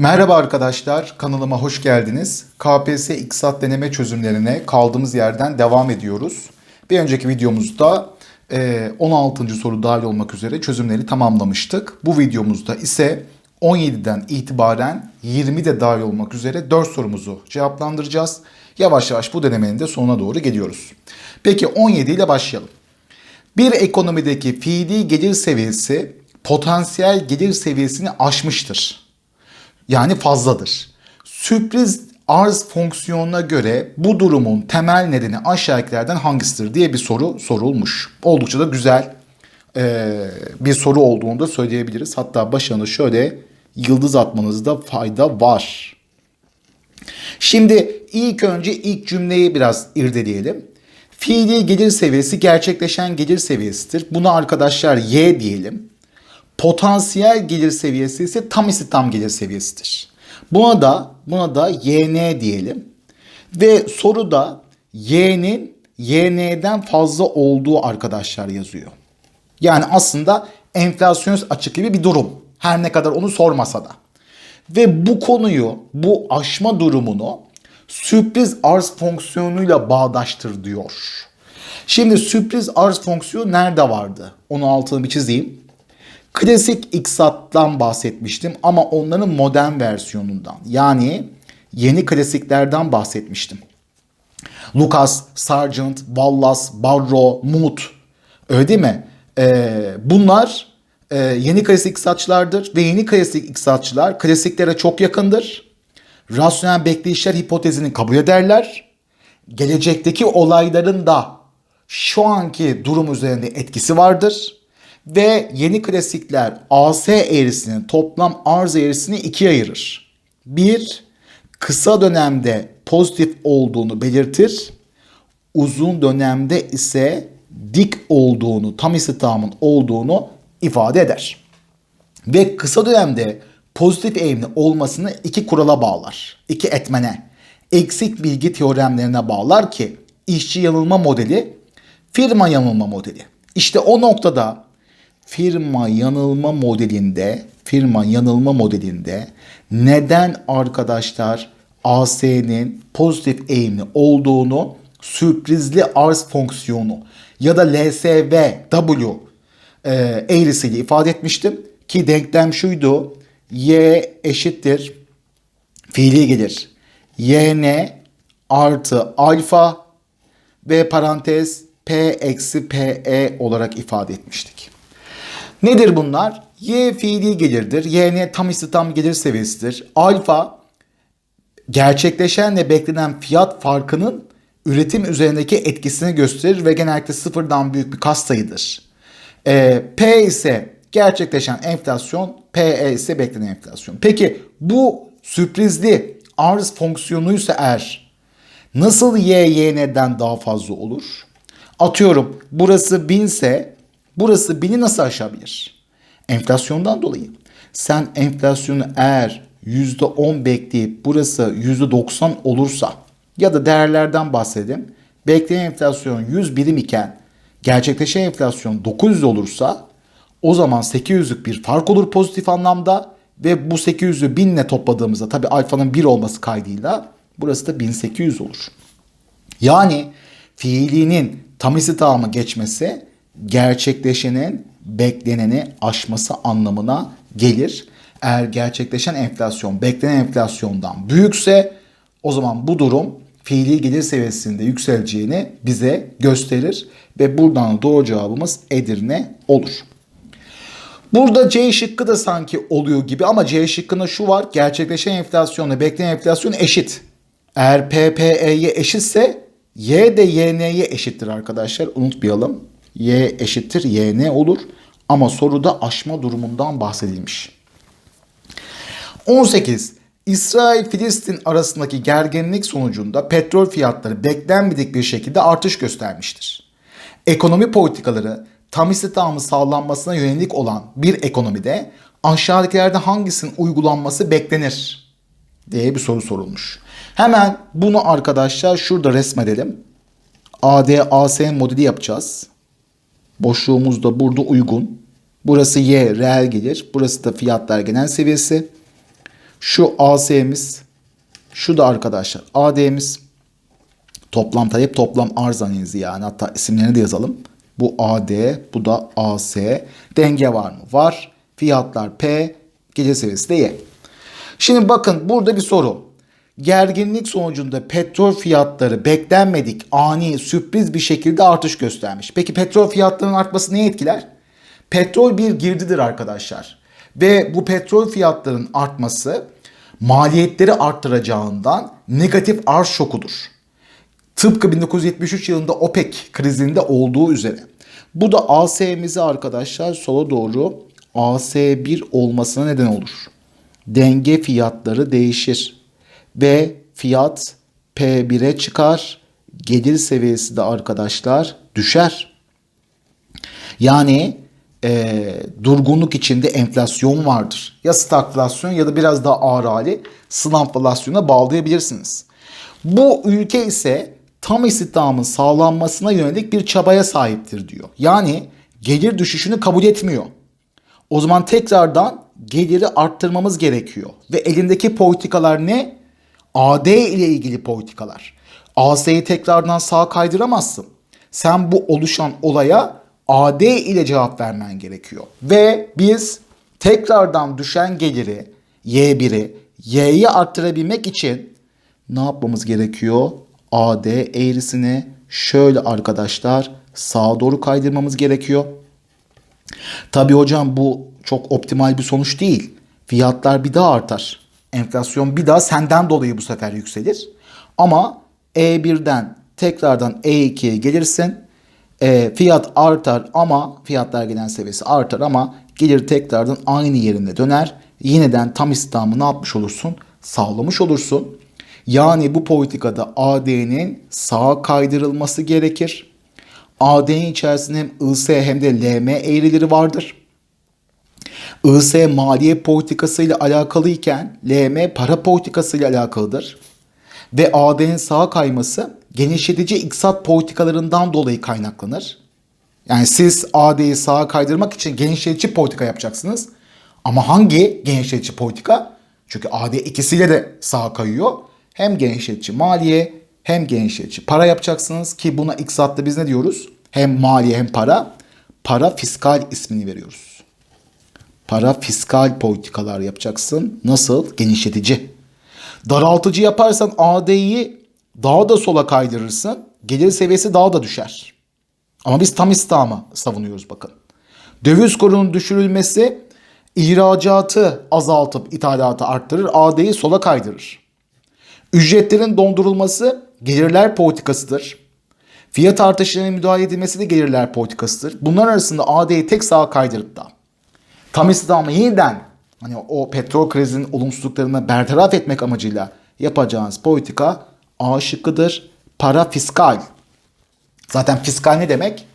Merhaba arkadaşlar, kanalıma hoş geldiniz. KPSS İktisat deneme çözümlerine kaldığımız yerden devam ediyoruz. Bir önceki videomuzda e, 16. soru dahil olmak üzere çözümleri tamamlamıştık. Bu videomuzda ise 17'den itibaren 20 de dahil olmak üzere 4 sorumuzu cevaplandıracağız. Yavaş yavaş bu denemenin de sonuna doğru geliyoruz. Peki 17 ile başlayalım. Bir ekonomideki fiili gelir seviyesi potansiyel gelir seviyesini aşmıştır. Yani fazladır. Sürpriz arz fonksiyonuna göre bu durumun temel nedeni aşağıdakilerden hangisidir diye bir soru sorulmuş. Oldukça da güzel e, bir soru olduğunu da söyleyebiliriz. Hatta başına şöyle yıldız atmanızda fayda var. Şimdi ilk önce ilk cümleyi biraz irdeleyelim. Fiili gelir seviyesi gerçekleşen gelir seviyesidir. Buna arkadaşlar Y diyelim. Potansiyel gelir seviyesi ise tam istihdam gelir seviyesidir. Buna da buna da YN diyelim. Ve soruda Y'nin YN'den fazla olduğu arkadaşlar yazıyor. Yani aslında enflasyonist açık gibi bir durum. Her ne kadar onu sormasa da. Ve bu konuyu, bu aşma durumunu sürpriz arz fonksiyonuyla bağdaştır diyor. Şimdi sürpriz arz fonksiyonu nerede vardı? Onu altını bir çizeyim. Klasik iktisattan bahsetmiştim ama onların modern versiyonundan. Yani yeni klasiklerden bahsetmiştim. Lucas, Sargent, Wallace, Barrow, Mood. Öyle değil mi? Ee, bunlar e, yeni klasik iktisatçılardır ve yeni klasik iktisatçılar klasiklere çok yakındır. Rasyonel bekleyişler hipotezini kabul ederler. Gelecekteki olayların da şu anki durum üzerinde etkisi vardır. Ve yeni klasikler AS eğrisinin toplam arz eğrisini ikiye ayırır. Bir, kısa dönemde pozitif olduğunu belirtir. Uzun dönemde ise dik olduğunu, tam istihdamın olduğunu ifade eder. Ve kısa dönemde pozitif eğimli olmasını iki kurala bağlar. iki etmene. Eksik bilgi teoremlerine bağlar ki işçi yanılma modeli, firma yanılma modeli. İşte o noktada firma yanılma modelinde, firma yanılma modelinde neden arkadaşlar AS'nin pozitif eğimli olduğunu sürprizli arz fonksiyonu ya da LSV W e, eğrisiyle ifade etmiştim ki denklem şuydu. Y eşittir fiili gelir. YN artı alfa ve parantez P eksi PE olarak ifade etmiştik. Nedir bunlar? Y fiili gelirdir. YN tam istihdam gelir seviyesidir. Alfa gerçekleşen ve beklenen fiyat farkının üretim üzerindeki etkisini gösterir ve genellikle sıfırdan büyük bir katsayıdır. E, P ise gerçekleşen enflasyon, PE ise beklenen enflasyon. Peki bu sürprizli arz fonksiyonuysa eğer nasıl Y, YN'den daha fazla olur? Atıyorum burası 1000 ise burası 1000'i nasıl aşabilir? Enflasyondan dolayı. Sen enflasyonu eğer %10 bekleyip burası %90 olursa ya da değerlerden bahsedelim. Beklenen enflasyon 100 birim iken gerçekleşen enflasyon 900 olursa o zaman 800'lük bir fark olur pozitif anlamda ve bu 800'ü 1000 ile topladığımızda tabi alfanın 1 olması kaydıyla burası da 1800 olur. Yani fiilinin tam istihdamı geçmesi gerçekleşenin bekleneni aşması anlamına gelir. Eğer gerçekleşen enflasyon beklenen enflasyondan büyükse o zaman bu durum fiili gelir seviyesinde yükseleceğini bize gösterir ve buradan doğru cevabımız Edirne olur. Burada C şıkkı da sanki oluyor gibi ama C şıkkında şu var. Gerçekleşen enflasyonla beklenen enflasyon eşit. Eğer PPE'ye eşitse Y de YN'ye eşittir arkadaşlar. Unutmayalım. Y eşittir YN olur. Ama soruda aşma durumundan bahsedilmiş. 18. İsrail-Filistin arasındaki gerginlik sonucunda petrol fiyatları beklenmedik bir şekilde artış göstermiştir. Ekonomi politikaları tam istihdamı sağlanmasına yönelik olan bir ekonomide aşağıdakilerde hangisinin uygulanması beklenir diye bir soru sorulmuş. Hemen bunu arkadaşlar şurada resmedelim. ADAS modeli yapacağız. Boşluğumuz da burada uygun. Burası Y reel gelir. Burası da fiyatlar genel seviyesi. Şu AS'miz, şu da arkadaşlar AD'miz. Toplam talep, toplam arz analizi yani. Hatta isimlerini de yazalım. Bu AD, bu da AS. Denge var mı? Var. Fiyatlar P, gelir seviyesi de Y. Şimdi bakın burada bir soru. Gerginlik sonucunda petrol fiyatları beklenmedik, ani, sürpriz bir şekilde artış göstermiş. Peki petrol fiyatlarının artması neyi etkiler? Petrol bir girdidir arkadaşlar. Ve bu petrol fiyatlarının artması maliyetleri arttıracağından negatif arz şokudur. Tıpkı 1973 yılında OPEC krizinde olduğu üzere. Bu da AS'mizi arkadaşlar sola doğru AS1 olmasına neden olur. Denge fiyatları değişir ve fiyat P1'e çıkar. Gelir seviyesi de arkadaşlar düşer. Yani e, durgunluk içinde enflasyon vardır. Ya stagflasyon ya da biraz daha ağır hali sınavflasyona bağlayabilirsiniz. Bu ülke ise tam istihdamın sağlanmasına yönelik bir çabaya sahiptir diyor. Yani gelir düşüşünü kabul etmiyor. O zaman tekrardan geliri arttırmamız gerekiyor. Ve elindeki politikalar ne? AD ile ilgili politikalar. AS'yi tekrardan sağa kaydıramazsın. Sen bu oluşan olaya AD ile cevap vermen gerekiyor. Ve biz tekrardan düşen geliri Y1'i Y'yi arttırabilmek için ne yapmamız gerekiyor? AD eğrisini şöyle arkadaşlar sağa doğru kaydırmamız gerekiyor. Tabii hocam bu çok optimal bir sonuç değil. Fiyatlar bir daha artar. Enflasyon bir daha senden dolayı bu sefer yükselir. Ama E1'den tekrardan E2'ye gelirsin. E, fiyat artar ama fiyatlar gelen seviyesi artar ama gelir tekrardan aynı yerine döner. Yeniden tam istihdamı ne yapmış olursun? Sağlamış olursun. Yani bu politikada AD'nin sağa kaydırılması gerekir. AD'nin içerisinde hem IS hem de LM eğrileri vardır. IS maliye politikası ile alakalı iken LM para politikası ile alakalıdır. Ve AD'nin sağa kayması genişletici iktisat politikalarından dolayı kaynaklanır. Yani siz AD'yi sağa kaydırmak için genişletici politika yapacaksınız. Ama hangi genişletici politika? Çünkü AD ikisiyle de sağa kayıyor. Hem genişletici maliye hem genişletici para yapacaksınız ki buna iktisatta biz ne diyoruz? Hem maliye hem para. Para fiskal ismini veriyoruz. Para fiskal politikalar yapacaksın. Nasıl? Genişletici. Daraltıcı yaparsan AD'yi daha da sola kaydırırsın. Gelir seviyesi daha da düşer. Ama biz tam istihdamı savunuyoruz bakın. Döviz kurunun düşürülmesi ihracatı azaltıp ithalatı arttırır. AD'yi sola kaydırır. Ücretlerin dondurulması gelirler politikasıdır. Fiyat artışlarına müdahale edilmesi de gelirler politikasıdır. Bunlar arasında AD'yi tek sağa kaydırıp da tam istihdamı yeniden hani o petrol krizinin olumsuzluklarını bertaraf etmek amacıyla yapacağınız politika A şıkkıdır. Para fiskal. Zaten fiskal ne demek?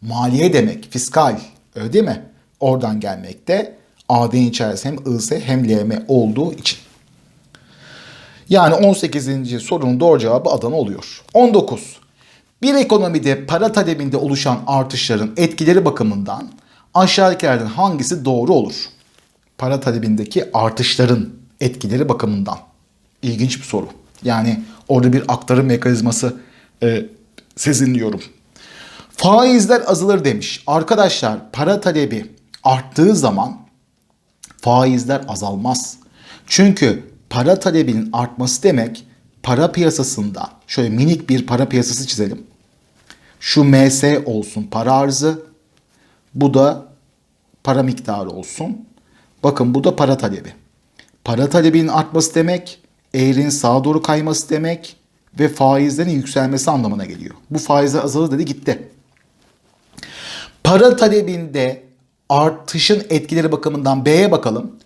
Maliye demek. Fiskal. Öyle değil mi? Oradan gelmekte. AD'nin içerisinde hem IS hem LM olduğu için. Yani 18. sorunun doğru cevabı Adana oluyor. 19. Bir ekonomide para talebinde oluşan artışların etkileri bakımından aşağıdakilerden hangisi doğru olur? Para talebindeki artışların etkileri bakımından. İlginç bir soru. Yani orada bir aktarım mekanizması e, sezinliyorum. Faizler azalır demiş. Arkadaşlar para talebi arttığı zaman faizler azalmaz. Çünkü para talebinin artması demek para piyasasında şöyle minik bir para piyasası çizelim. Şu MS olsun para arzı. Bu da para miktarı olsun. Bakın bu da para talebi. Para talebinin artması demek eğrinin sağa doğru kayması demek ve faizlerin yükselmesi anlamına geliyor. Bu faizler azalır dedi gitti. Para talebinde artışın etkileri bakımından B'ye bakalım.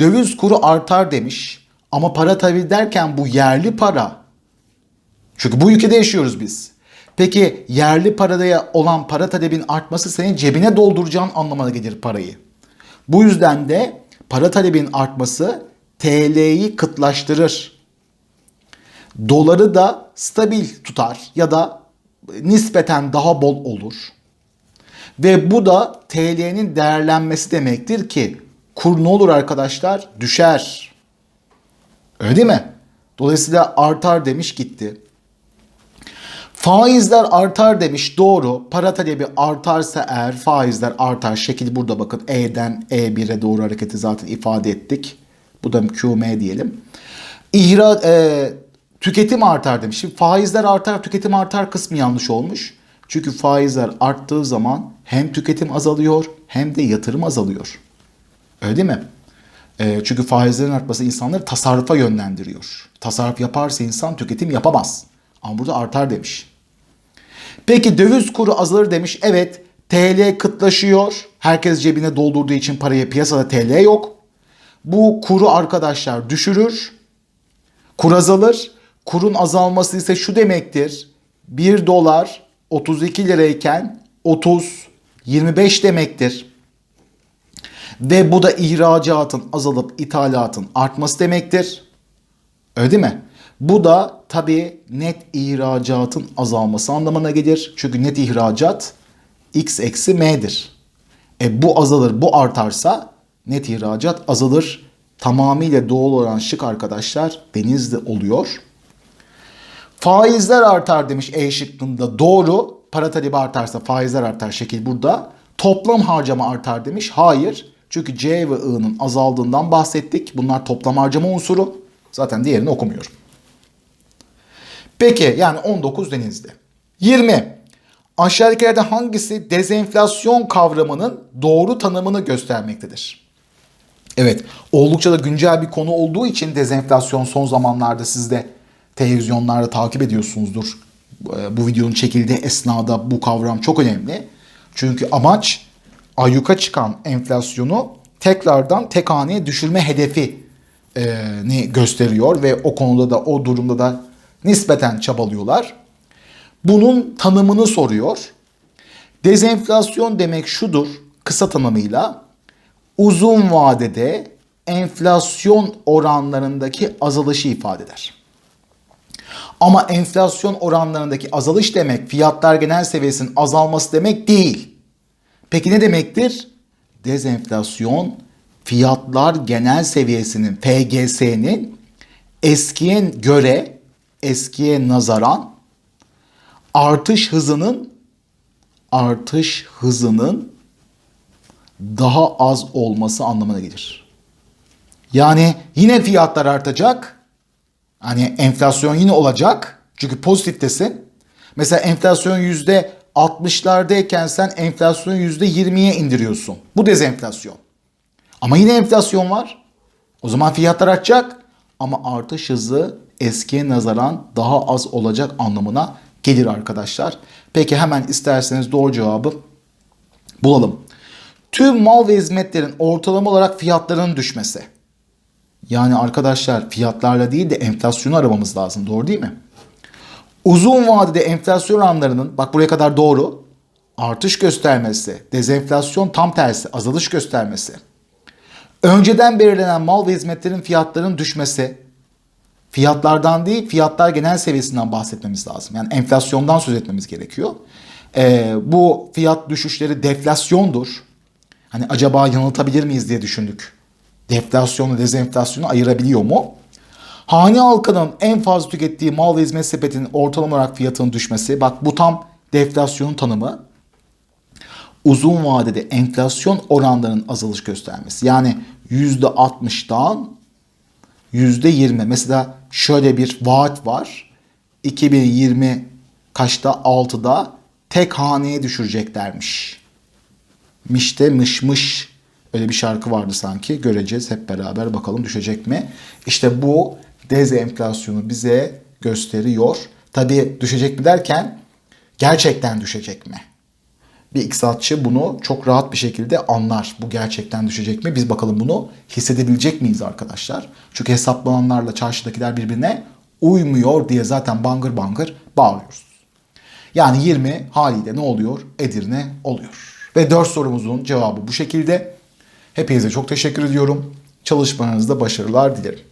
Döviz kuru artar demiş. Ama para talebi derken bu yerli para. Çünkü bu ülkede yaşıyoruz biz. Peki yerli parada olan para talebin artması senin cebine dolduracağın anlamına gelir parayı. Bu yüzden de para talebin artması TL'yi kıtlaştırır. Doları da stabil tutar ya da nispeten daha bol olur. Ve bu da TL'nin değerlenmesi demektir ki kur ne olur arkadaşlar? Düşer. Öyle değil mi? Dolayısıyla artar demiş gitti. Faizler artar demiş doğru. Para talebi artarsa eğer faizler artar. Şekil burada bakın E'den E1'e doğru hareketi zaten ifade ettik. Bu da QM diyelim. İhra, e, tüketim artar demiş. Şimdi faizler artar tüketim artar kısmı yanlış olmuş. Çünkü faizler arttığı zaman hem tüketim azalıyor hem de yatırım azalıyor. Öyle değil mi? E, çünkü faizlerin artması insanları tasarrufa yönlendiriyor. Tasarruf yaparsa insan tüketim yapamaz. Ama burada artar demiş. Peki döviz kuru azalır demiş. Evet TL kıtlaşıyor. Herkes cebine doldurduğu için parayı piyasada TL yok. Bu kuru arkadaşlar düşürür. Kur azalır. Kurun azalması ise şu demektir. 1 dolar 32 lirayken 30 25 demektir. Ve bu da ihracatın azalıp ithalatın artması demektir. Öyle değil mi? Bu da tabii net ihracatın azalması anlamına gelir. Çünkü net ihracat x eksi m'dir. E bu azalır, bu artarsa net ihracat azalır. Tamamıyla doğal olan şık arkadaşlar denizli oluyor. Faizler artar demiş E şıkkında doğru. Para talebi artarsa faizler artar şekil burada. Toplam harcama artar demiş. Hayır. Çünkü C ve I'nın azaldığından bahsettik. Bunlar toplam harcama unsuru. Zaten diğerini okumuyorum. Peki yani 19 denizli. 20. Aşağıdakilerden hangisi dezenflasyon kavramının doğru tanımını göstermektedir? Evet oldukça da güncel bir konu olduğu için dezenflasyon son zamanlarda siz de televizyonlarda takip ediyorsunuzdur. Ee, Bu videonun çekildiği esnada bu kavram çok önemli. Çünkü amaç ayyuka çıkan enflasyonu tekrardan tek haneye düşürme hedefi e, ni gösteriyor ve o konuda da o durumda da nispeten çabalıyorlar. Bunun tanımını soruyor. Dezenflasyon demek şudur kısa tanımıyla uzun vadede enflasyon oranlarındaki azalışı ifade eder. Ama enflasyon oranlarındaki azalış demek fiyatlar genel seviyesinin azalması demek değil. Peki ne demektir? Dezenflasyon fiyatlar genel seviyesinin FGS'nin eskiye göre eskiye nazaran artış hızının artış hızının daha az olması anlamına gelir. Yani yine fiyatlar artacak. Hani enflasyon yine olacak. Çünkü pozitiftesin. Mesela enflasyon yüzde 60'lardayken sen enflasyonu yüzde 20'ye indiriyorsun. Bu dezenflasyon. Ama yine enflasyon var. O zaman fiyatlar artacak. Ama artış hızı eskiye nazaran daha az olacak anlamına gelir arkadaşlar. Peki hemen isterseniz doğru cevabı bulalım. Tüm mal ve hizmetlerin ortalama olarak fiyatlarının düşmesi. Yani arkadaşlar fiyatlarla değil de enflasyonu aramamız lazım. Doğru değil mi? Uzun vadede enflasyon oranlarının bak buraya kadar doğru artış göstermesi, dezenflasyon tam tersi azalış göstermesi. Önceden belirlenen mal ve hizmetlerin fiyatlarının düşmesi, fiyatlardan değil fiyatlar genel seviyesinden bahsetmemiz lazım. Yani enflasyondan söz etmemiz gerekiyor. Ee, bu fiyat düşüşleri deflasyondur. Hani acaba yanıltabilir miyiz diye düşündük. Deflasyonu dezenflasyonu ayırabiliyor mu? Hane halkının en fazla tükettiği mal ve hizmet sepetinin ortalama olarak fiyatının düşmesi. Bak bu tam deflasyonun tanımı. Uzun vadede enflasyon oranlarının azalış göstermesi. Yani %60'dan %20. Mesela şöyle bir vaat var. 2020 kaçta 6'da tek haneye düşüreceklermiş. Mişte mışmış öyle bir şarkı vardı sanki. Göreceğiz hep beraber bakalım düşecek mi? İşte bu dezenflasyonu bize gösteriyor. Tabii düşecek mi derken gerçekten düşecek mi? Bir iktisatçı bunu çok rahat bir şekilde anlar. Bu gerçekten düşecek mi? Biz bakalım bunu hissedebilecek miyiz arkadaşlar? Çünkü hesaplananlarla çarşıdakiler birbirine uymuyor diye zaten bangır bangır bağırıyoruz. Yani 20 haliyle ne oluyor? Edirne oluyor. Ve 4 sorumuzun cevabı bu şekilde. Hepinize çok teşekkür ediyorum. Çalışmanızda başarılar dilerim.